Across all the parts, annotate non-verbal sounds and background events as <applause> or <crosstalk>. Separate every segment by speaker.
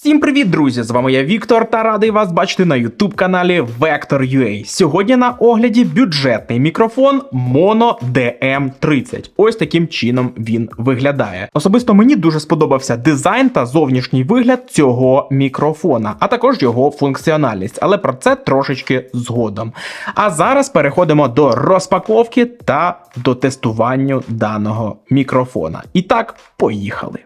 Speaker 1: Всім привіт, друзі! З вами я Віктор та радий вас бачити на youtube каналі Vector.ua. Сьогодні на огляді бюджетний мікрофон Mono DM30. Ось таким чином він виглядає. Особисто мені дуже сподобався дизайн та зовнішній вигляд цього мікрофона, а також його функціональність. Але про це трошечки згодом. А зараз переходимо до розпаковки та до тестування даного мікрофона. І так, поїхали.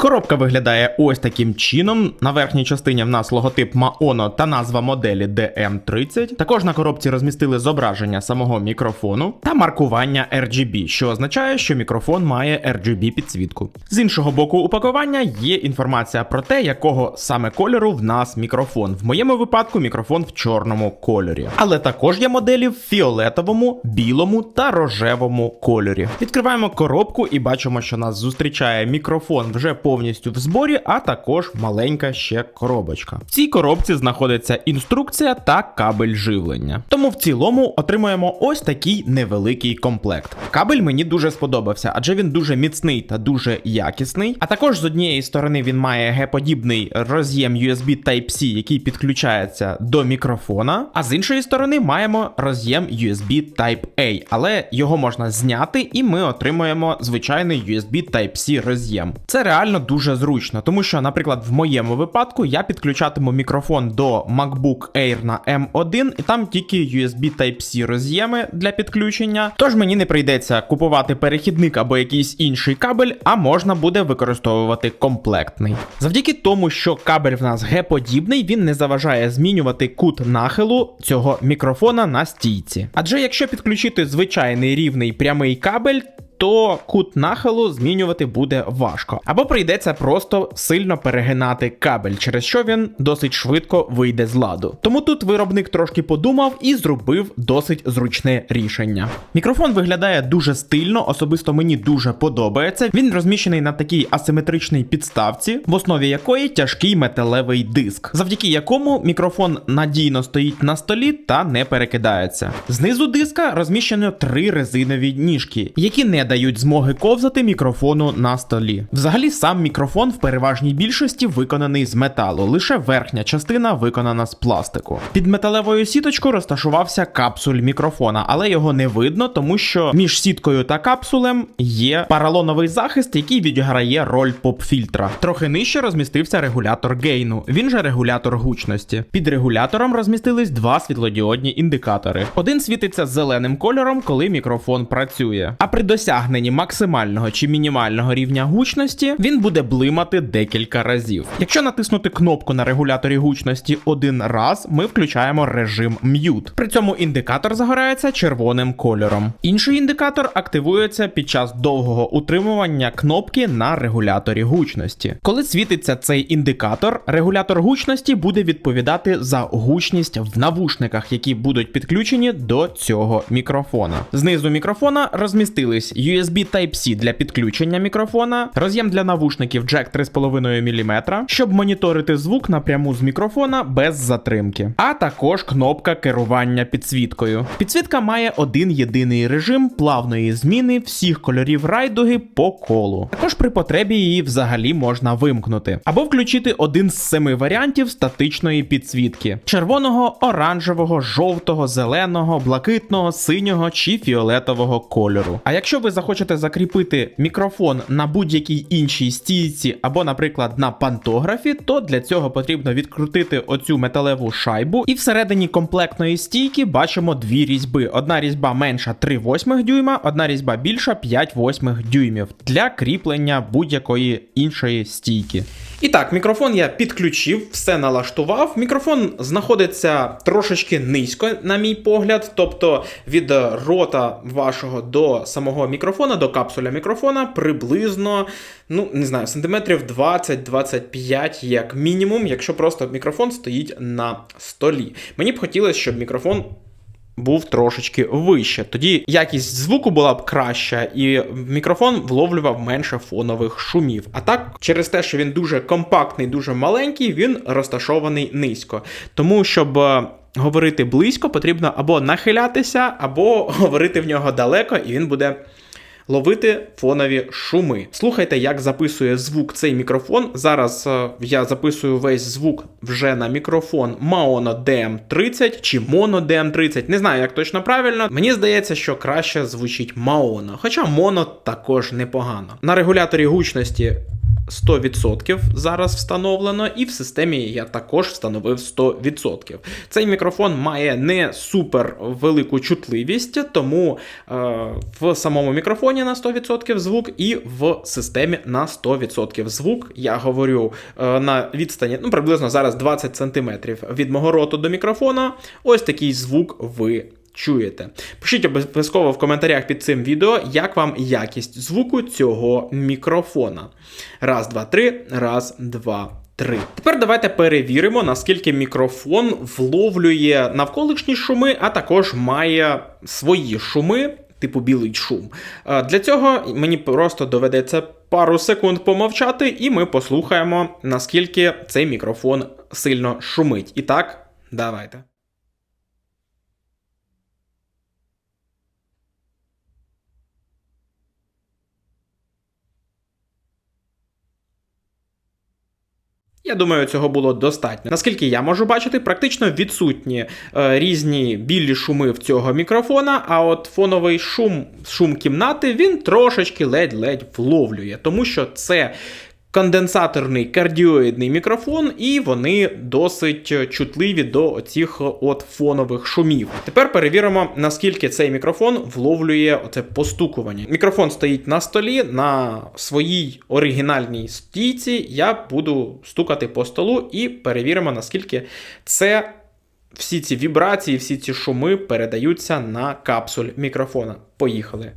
Speaker 1: Коробка виглядає ось таким чином. На верхній частині в нас логотип Maono та назва моделі DM30. Також на коробці розмістили зображення самого мікрофону та маркування RGB, що означає, що мікрофон має RGB підсвітку. З іншого боку упакування є інформація про те, якого саме кольору в нас мікрофон. В моєму випадку мікрофон в чорному кольорі. Але також є моделі в фіолетовому, білому та рожевому кольорі. Відкриваємо коробку і бачимо, що нас зустрічає мікрофон вже повністю в зборі, а також маленька ще коробочка. В цій коробці знаходиться інструкція та кабель живлення. Тому в цілому отримуємо ось такий невеликий комплект. Кабель мені дуже сподобався, адже він дуже міцний та дуже якісний. А також з однієї сторони він має геподібний роз'єм USB Type-C, який підключається до мікрофона. А з іншої сторони маємо роз'єм USB Type-A, але його можна зняти, і ми отримуємо звичайний USB Type-C роз'єм. Це реально дуже зручно, тому що, наприклад, в моєму випадку я підключатиму мікрофон до MacBook Air на M1, і там тільки USB Type-C роз'єми для підключення. Тож мені не прийдеться купувати перехідник або якийсь інший кабель, а можна буде використовувати комплектний. Завдяки тому, що кабель в нас Г-подібний, він не заважає змінювати кут нахилу цього мікрофона на стійці. Адже якщо підключити звичайний рівний прямий кабель, то кут нахилу змінювати буде важко. Або прийдеться просто сильно перегинати кабель, через що він досить швидко вийде з ладу. Тому тут виробник трошки подумав і зробив досить зручне рішення. Мікрофон виглядає дуже стильно, особисто мені дуже подобається. Він розміщений на такій асиметричній підставці, в основі якої тяжкий металевий диск, завдяки якому мікрофон надійно стоїть на столі та не перекидається. Знизу диска розміщено три резинові ніжки, які не дають змоги ковзати мікрофону на столі. Взагалі, сам мікрофон в переважній більшості виконаний з металу, лише верхня частина виконана з пластику. Під металевою сіточкою розташувався капсуль мікрофона, але його не видно, тому що між сіткою та капсулем є паралоновий захист, який відіграє роль поп-фільтра. Трохи нижче розмістився регулятор гейну, він же регулятор гучності. Під регулятором розмістились два світлодіодні індикатори. Один світиться зеленим кольором, коли мікрофон працює. А при досягненні максимального чи мінімального рівня гучності він буде блимати декілька разів. Якщо натиснути кнопку на регуляторі гучності один раз, ми включаємо режим Mute. При цьому індикатор загорається червоним кольором. Інший індикатор активується під час довгого утримування кнопки на регуляторі гучності. Коли світиться цей індикатор, регулятор гучності буде відповідати за гучність в навушниках, які будуть підключені до цього мікрофона. Знизу мікрофона розмістились USB Type-C для підключення мікрофона, роз'єм для навушників Jack 3,5 мм, щоб моніторити звук напряму з мікрофона без затримки, а також кнопка керування підсвіткою. Підсвітка має один єдиний режим плавної зміни всіх кольорів райдуги по колу. Також при потребі її взагалі можна вимкнути, або включити один з семи варіантів статичної підсвітки: червоного, оранжевого, жовтого, зеленого, блакитного, синього чи фіолетового кольору. А якщо ви захочете закріпити мікрофон на будь-якій іншій стійці або, наприклад, на пантографі, то для цього потрібно відкрутити оцю металеву шайбу, і всередині комплектної стійки бачимо дві різьби. Одна різьба менша 3-8 дюйма, одна різьба більша 5,8 дюймів для кріплення будь-якої іншої стійки. І так, мікрофон я підключив, все налаштував. Мікрофон знаходиться трошечки низько, на мій погляд, тобто від рота вашого до самого мікрофона, до капсуля мікрофона, приблизно, ну не знаю, сантиметрів 20-25 як мінімум, якщо просто мікрофон стоїть на столі. Мені б хотілося, щоб мікрофон був трошечки вище. Тоді якість звуку була б краща, і мікрофон вловлював менше фонових шумів. А так, через те, що він дуже компактний, дуже маленький, він розташований низько. Тому щоб. е, Говорити близько потрібно або нахилятися, або <laughs> говорити в нього далеко, і він буде ловити фонові шуми. Слухайте, як записує звук цей мікрофон. Зараз е, я записую весь звук вже на мікрофон Maono DM30 чи Mono DM30. Не знаю, як точно правильно. Мені здається, що краще звучить Maono, хоча Mono також непогано. На регуляторі гучності 100% зараз встановлено, і в системі я також встановив 100%. Цей мікрофон має не супер велику чутливість, тому е, в самому мікрофоні на 100% звук, і в системі на 100% звук. Я говорю е, на відстані ну, приблизно зараз 20 см від мого роту до мікрофона. Ось такий звук ви чуєте. Пишіть обов'язково в коментарях під цим відео, як вам якість звуку цього мікрофона. Раз, два, три, раз, два. Три. Тепер давайте перевіримо, наскільки мікрофон вловлює навколишні шуми, а також має свої шуми, типу білий шум. Е, Для цього мені просто доведеться пару секунд помовчати, і ми послухаємо, наскільки цей мікрофон сильно шумить. І так, давайте. Я думаю, цього було достатньо. Наскільки я можу бачити, практично відсутні е, різні білі шуми в цього мікрофона, а от фоновий шум, шум кімнати він трошечки ледь-ледь вловлює, тому що це. Конденсаторний кардіоїдний мікрофон, і вони досить чутливі до оцих от фонових шумів. Тепер перевіримо, наскільки цей мікрофон вловлює оце постукування. Мікрофон стоїть на столі на своїй оригінальній стійці. Я буду стукати по столу і перевіримо, наскільки це. Всі ці вібрації, всі ці шуми передаються на капсуль мікрофона. Поїхали.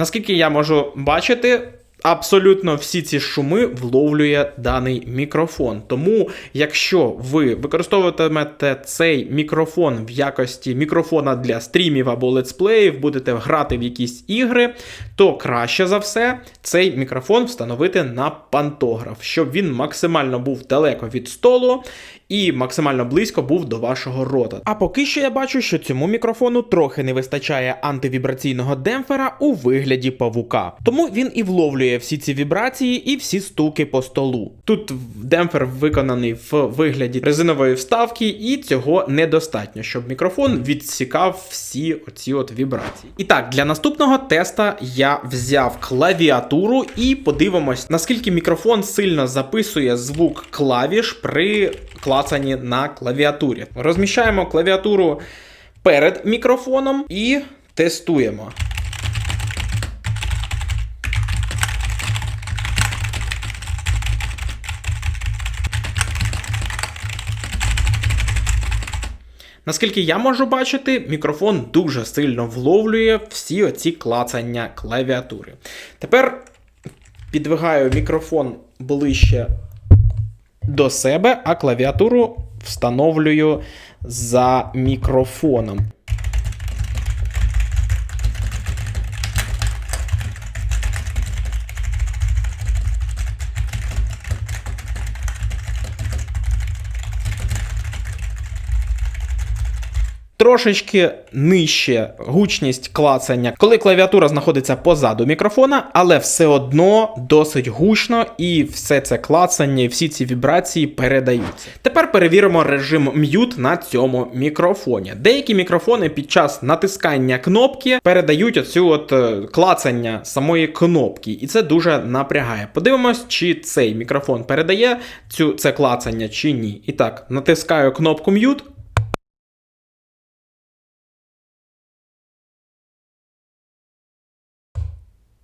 Speaker 1: Наскільки я можу бачити, абсолютно всі ці шуми вловлює даний мікрофон. Тому, якщо ви використовуватимете цей мікрофон в якості мікрофона для стрімів або летсплеїв, будете грати в якісь ігри, то краще за все цей мікрофон встановити на пантограф, щоб він максимально був далеко від столу. І максимально близько був до вашого рота. А поки що я бачу, що цьому мікрофону трохи не вистачає антивібраційного демпфера у вигляді павука. Тому він і вловлює всі ці вібрації і всі стуки по столу. Тут демпфер виконаний в вигляді резинової вставки, і цього недостатньо, щоб мікрофон відсікав всі оці от вібрації. І так, для наступного теста я взяв клавіатуру і подивимось, наскільки мікрофон сильно записує звук клавіш при клацанні на клавіатурі. Розміщаємо клавіатуру перед мікрофоном і тестуємо. Наскільки я можу бачити, мікрофон дуже сильно вловлює всі оці клацання клавіатури. Тепер підвигаю мікрофон ближче до себе, а клавіатуру встановлюю за мікрофоном. Трошечки нижче гучність клацання, коли клавіатура знаходиться позаду мікрофона, але все одно досить гучно і все це клацання, всі ці вібрації передаються. Тепер перевіримо режим м'ют на цьому мікрофоні. Деякі мікрофони під час натискання кнопки передають оцю от е, клацання самої кнопки, і це дуже напрягає. Подивимось, чи цей мікрофон передає цю це клацання чи ні. І так, натискаю кнопку м'ют.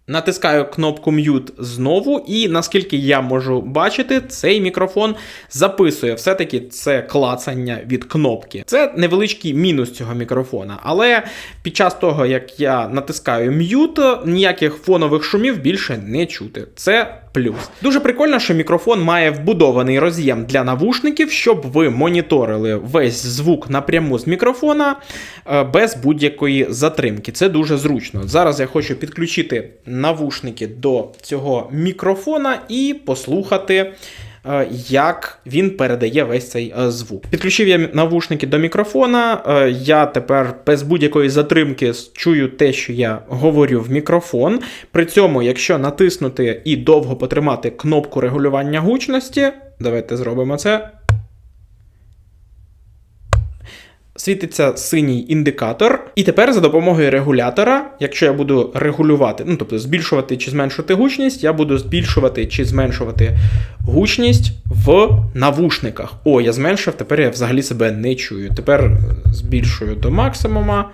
Speaker 1: Натискаю кнопку Mute знову, і наскільки я можу бачити, цей мікрофон записує все-таки це клацання від кнопки. Це невеличкий мінус цього мікрофона. Але під час того, як я натискаю Mute, ніяких фонових шумів більше не чути. Це. Дуже прикольно, що мікрофон має вбудований роз'єм для навушників, щоб ви моніторили весь звук напряму з мікрофона е, без будь-якої затримки. Це дуже зручно. Зараз я хочу підключити навушники до цього мікрофона і послухати. Е, як він передає весь цей е, звук. Підключив я навушники до мікрофона. е, Я тепер без будь-якої затримки чую те, що я говорю в мікрофон. При цьому, якщо натиснути і довго потримати кнопку регулювання гучності, давайте зробимо це. Світиться синій індикатор, і тепер за допомогою регулятора, якщо я буду регулювати, ну тобто збільшувати чи зменшувати гучність, я буду збільшувати чи зменшувати гучність в навушниках. О, я зменшив, тепер я взагалі себе не чую. Тепер збільшую до максимума.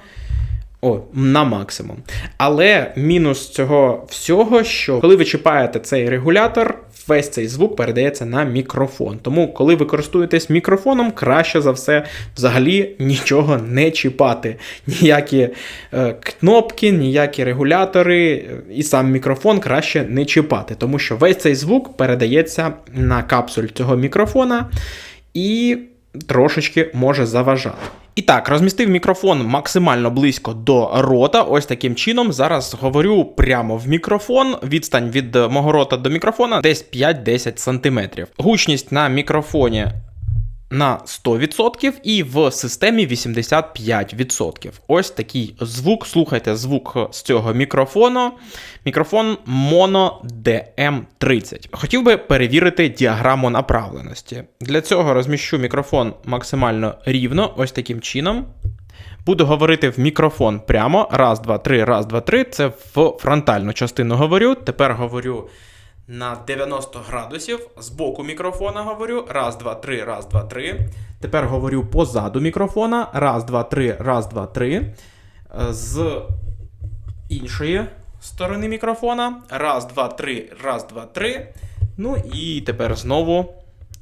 Speaker 1: О, на максимум. Але мінус цього всього, що коли ви чіпаєте цей регулятор, весь цей звук передається на мікрофон. Тому, коли ви користуєтесь мікрофоном, краще за все взагалі нічого не чіпати. Ніякі е, кнопки, ніякі регулятори е, і сам мікрофон краще не чіпати, тому що весь цей звук передається на капсуль цього мікрофона і трошечки може заважати. І так, розмістив мікрофон максимально близько до рота. Ось таким чином. Зараз говорю прямо в мікрофон. Відстань від мого рота до мікрофона десь 5-10 см. Гучність на мікрофоні на 100% і в системі 85%. Ось такий звук. Слухайте звук з цього мікрофону. Мікрофон Mono DM30. Хотів би перевірити діаграму направленості. Для цього розміщу мікрофон максимально рівно, ось таким чином. Буду говорити в мікрофон прямо. Раз, два, три, раз, два, три. Це в фронтальну частину говорю. Тепер говорю на 90 градусів. З боку мікрофона говорю. Раз, два, три, раз, два, три. Тепер говорю позаду мікрофона. Раз, два, три, раз, два, три. З іншої сторони мікрофона. Раз, два, три, раз, два, три. Ну і тепер знову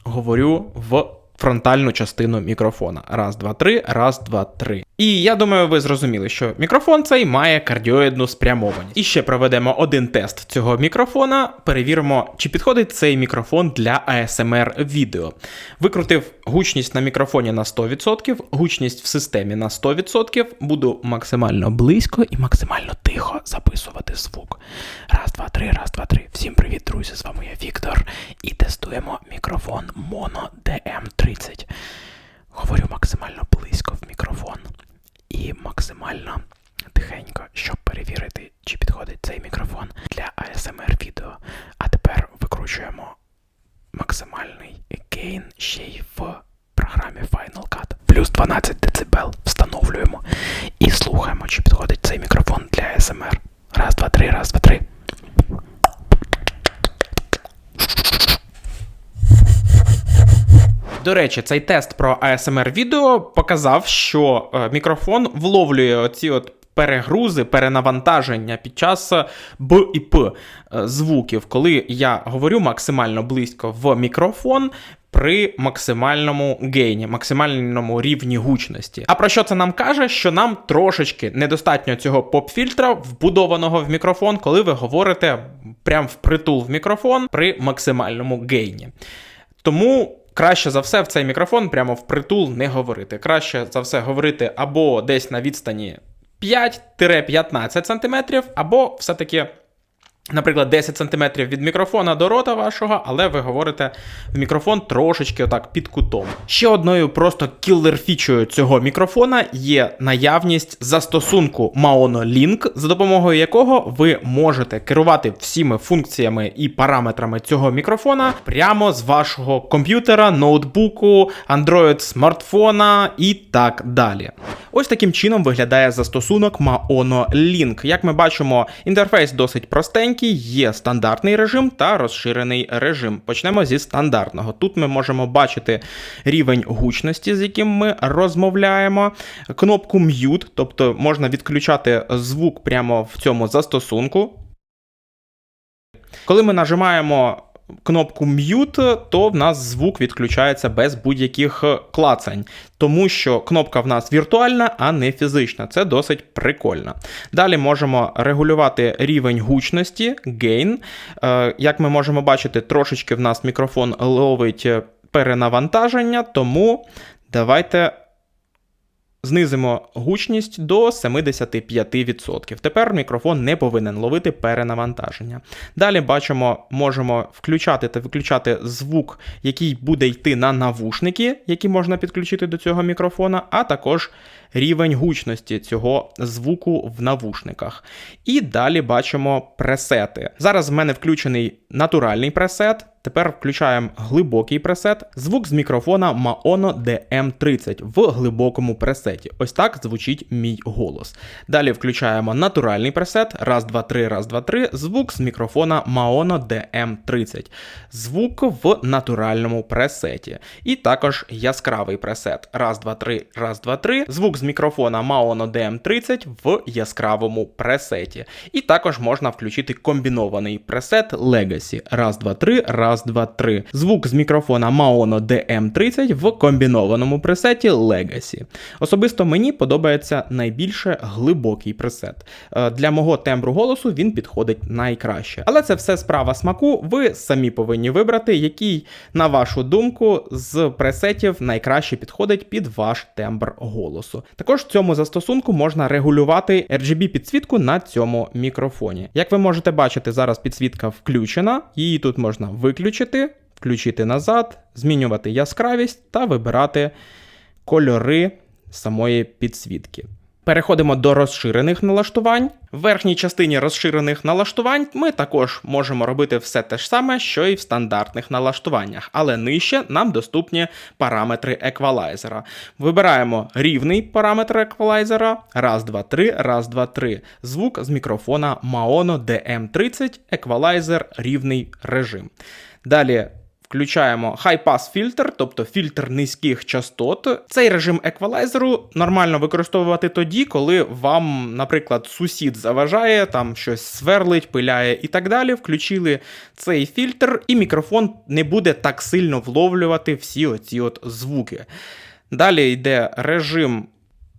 Speaker 1: говорю в фронтальну частину мікрофона. Раз, два, три, раз, два, три. І я думаю, ви зрозуміли, що мікрофон цей має кардіоїдну спрямованість. І ще проведемо один тест цього мікрофона. Перевіримо, чи підходить цей мікрофон для ASMR відео. Викрутив гучність на мікрофоні на 100%, гучність в системі на 100%. Буду максимально близько і максимально тихо записувати звук. Раз, два, три, раз, два, три. Всім привіт, друзі! З вами я Віктор. І тестуємо мікрофон Mono DM30. Говорю максимально близько в мікрофон і максимально тихенько, щоб перевірити, чи підходить цей мікрофон для ASMR відео. А тепер викручуємо максимальний гейн ще й в програмі Final Cut. Плюс 12 дБ встановлюємо і слухаємо, чи підходить цей мікрофон для ASMR. Раз, два, три, раз, два, три. До речі, цей тест про ASMR відео показав, що е, мікрофон вловлює оці от перегрузи, перенавантаження під час Б і П е, звуків, коли я говорю максимально близько в мікрофон. При максимальному гейні, максимальному рівні гучності. А про що це нам каже? Що нам трошечки недостатньо цього поп-фільтра, вбудованого в мікрофон, коли ви говорите прям впритул в мікрофон при максимальному гейні. Тому краще за все в цей мікрофон прямо впритул не говорити. Краще за все говорити або десь на відстані 5-15 см, або все-таки. Наприклад, 10 см від мікрофона до рота вашого, але ви говорите в мікрофон трошечки отак під кутом. Ще одною просто кілер-фічою цього мікрофона є наявність застосунку Maono Link, за допомогою якого ви можете керувати всіми функціями і параметрами цього мікрофона прямо з вашого комп'ютера, ноутбуку, Android смартфона і так далі. Ось таким чином виглядає застосунок Maono Link. Як ми бачимо, інтерфейс досить простенький є стандартний режим та розширений режим. Почнемо зі стандартного. Тут ми можемо бачити рівень гучності, з яким ми розмовляємо, кнопку Mute, тобто можна відключати звук прямо в цьому застосунку. Коли ми нажимаємо кнопку Mute, то в нас звук відключається без будь-яких клацань, тому що кнопка в нас віртуальна, а не фізична. Це досить прикольно. Далі можемо регулювати рівень гучності. Е, як ми можемо бачити, трошечки в нас мікрофон ловить перенавантаження, тому давайте Знизимо гучність до 75%. Тепер мікрофон не повинен ловити перенавантаження. Далі бачимо, можемо включати та виключати звук, який буде йти на навушники, які можна підключити до цього мікрофона, а також рівень гучності цього звуку в навушниках. І далі бачимо пресети. Зараз в мене включений натуральний пресет. Тепер включаємо глибокий пресет. Звук з мікрофона Maono DM30 в глибокому пресеті. Ось так звучить мій голос. Далі включаємо натуральний пресет. Раз, два, три, раз, два, три. Звук з мікрофона Maono DM30. Звук в натуральному пресеті. І також яскравий пресет. Раз, два, три, раз, два, три. Звук з мікрофона Maono DM30 в яскравому пресеті. І також можна включити комбінований пресет Legacy. Раз, два, три, раз, два, три. Звук з мікрофона Maono DM30 в комбінованому пресеті Legacy. Особисто мені подобається найбільше глибокий пресет. Е, Для мого тембру голосу він підходить найкраще. Але це все справа смаку. Ви самі повинні вибрати, який, на вашу думку, з пресетів найкраще підходить під ваш тембр голосу. Також в цьому застосунку можна регулювати RGB підсвітку на цьому мікрофоні. Як ви можете бачити, зараз підсвітка включена, її тут можна виключити, включити назад, змінювати яскравість та вибирати кольори самої підсвітки. Переходимо до розширених налаштувань. В верхній частині розширених налаштувань ми також можемо робити все те ж саме, що і в стандартних налаштуваннях, але нижче нам доступні параметри еквалайзера. Вибираємо рівний параметр еквалайзера. Раз, два, три, раз, два, три. Звук з мікрофона Maono DM30, еквалайзер рівний режим. Далі Включаємо high-pass фільтр, тобто фільтр низьких частот. Цей режим еквалайзеру нормально використовувати тоді, коли вам, наприклад, сусід заважає, там щось сверлить, пиляє і так далі. Включили цей фільтр, і мікрофон не буде так сильно вловлювати всі оці от звуки. Далі йде режим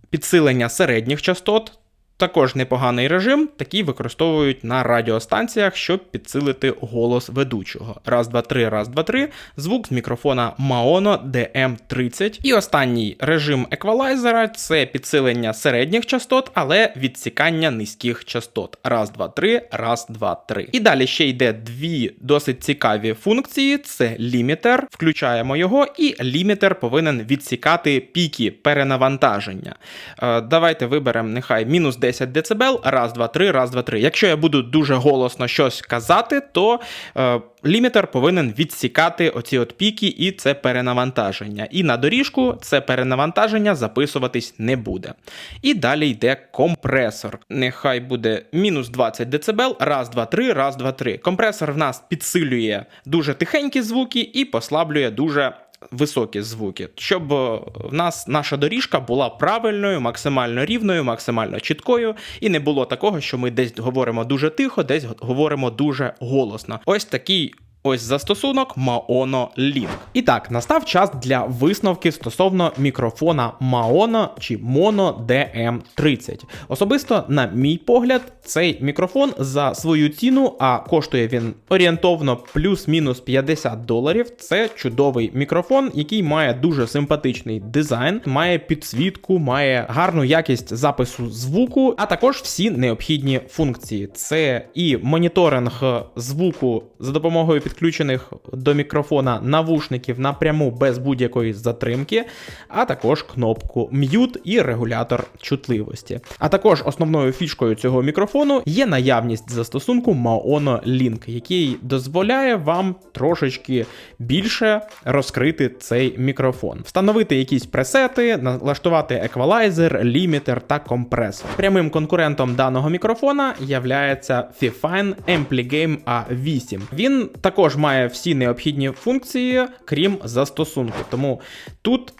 Speaker 1: підсилення середніх частот. Також непоганий режим, такий використовують на радіостанціях, щоб підсилити голос ведучого. Раз, два, три, раз, два, три. Звук з мікрофона Maono DM30. І останній режим еквалайзера це підсилення середніх частот, але відсікання низьких частот. Раз, два, три, раз, два, три. І далі ще йде дві досить цікаві функції: це лімітер. Включаємо його, і лімітер повинен відсікати піки перенавантаження. Е, давайте виберемо нехай мінус 10 10 дБ, раз, два, три, раз, два, три. Якщо я буду дуже голосно щось казати, то е, лімітер повинен відсікати оці от піки і це перенавантаження. І на доріжку це перенавантаження записуватись не буде. І далі йде компресор. Нехай буде мінус 20 дБ, раз, два, три, раз, два, три. Компресор в нас підсилює дуже тихенькі звуки і послаблює дуже високі звуки, щоб е, в нас наша доріжка була правильною, максимально рівною, максимально чіткою, і не було такого, що ми десь говоримо дуже тихо, десь говоримо дуже голосно. Ось такий Ось застосунок Maono Link. І так, настав час для висновки стосовно мікрофона Maono чи Mono DM30. Особисто, на мій погляд, цей мікрофон за свою ціну, а коштує він орієнтовно плюс-мінус 50 доларів. Це чудовий мікрофон, який має дуже симпатичний дизайн, має підсвітку, має гарну якість запису звуку, а також всі необхідні функції. Це і моніторинг звуку за допомогою підключених до мікрофона навушників напряму без будь-якої затримки, а також кнопку Mute і регулятор чутливості. А також основною фішкою цього мікрофону є наявність застосунку Maono Link, який дозволяє вам трошечки більше розкрити цей мікрофон, встановити якісь пресети, налаштувати еквалайзер, лімітер та компресор. Прямим конкурентом даного мікрофона являється Fifine Ampligame A8. Він також також має всі необхідні функції, крім застосунку. Тому тут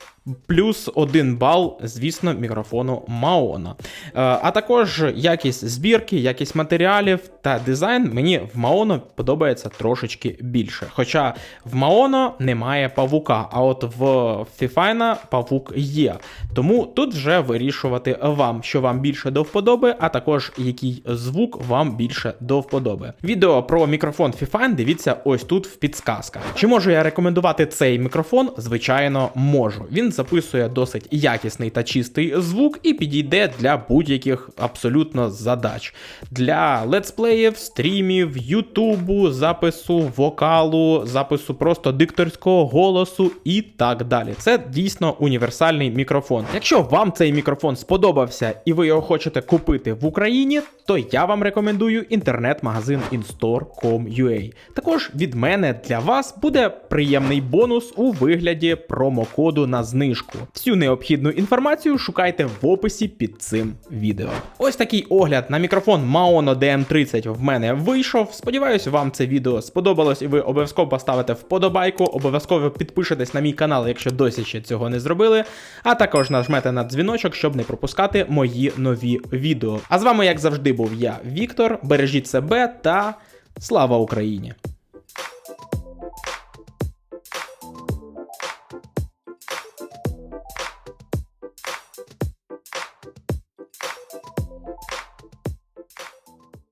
Speaker 1: Плюс один бал, звісно, мікрофону Маона. Е, а також якість збірки, якість матеріалів та дизайн мені в Маоно подобається трошечки більше. Хоча в Маоно немає павука, а от в Fifine павук є. Тому тут вже вирішувати вам, що вам більше до вподоби, а також який звук вам більше до вподоби. Відео про мікрофон Fifine дивіться ось тут в підсказках. Чи можу я рекомендувати цей мікрофон? Звичайно, можу. Він Записує досить якісний та чистий звук і підійде для будь-яких абсолютно задач. Для летсплеїв, стрімів, ютубу, запису вокалу, запису просто дикторського голосу і так далі. Це дійсно універсальний мікрофон. Якщо вам цей мікрофон сподобався і ви його хочете купити в Україні, то я вам рекомендую інтернет-магазин instore.com.ua. Також від мене для вас буде приємний бонус у вигляді промокоду на знижку. Всю необхідну інформацію шукайте в описі під цим відео. Ось такий огляд на мікрофон Maono DM30 в мене вийшов. Сподіваюсь, вам це відео сподобалось і ви обов'язково поставите вподобайку, обов'язково підпишетесь на мій канал, якщо досі ще цього не зробили. А також нажмете на дзвіночок, щоб не пропускати мої нові відео. А з вами, як завжди, був я, Віктор. Бережіть себе та слава Україні!